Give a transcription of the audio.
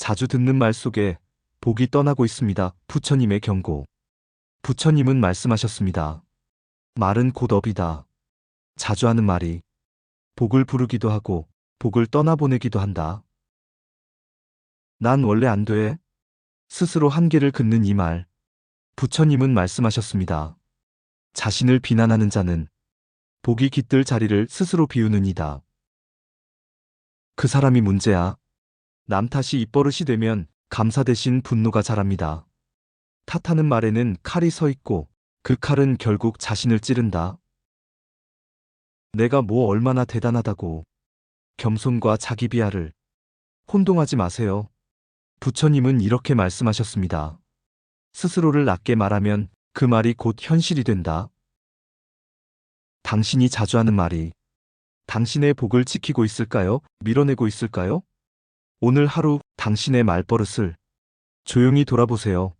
자주 듣는 말 속에 복이 떠나고 있습니다. 부처님의 경고. 부처님은 말씀하셨습니다. 말은 곧 업이다. 자주 하는 말이 복을 부르기도 하고 복을 떠나보내기도 한다. 난 원래 안 돼. 스스로 한계를 긋는 이 말. 부처님은 말씀하셨습니다. 자신을 비난하는 자는 복이 깃들 자리를 스스로 비우는 이다. 그 사람이 문제야. 남 탓이 입버릇이 되면 감사 대신 분노가 자랍니다. 탓하는 말에는 칼이 서 있고 그 칼은 결국 자신을 찌른다. 내가 뭐 얼마나 대단하다고. 겸손과 자기 비하를 혼동하지 마세요. 부처님은 이렇게 말씀하셨습니다. 스스로를 낮게 말하면 그 말이 곧 현실이 된다. 당신이 자주 하는 말이 당신의 복을 지키고 있을까요? 밀어내고 있을까요? 오늘 하루 당신의 말버릇을 조용히 돌아보세요.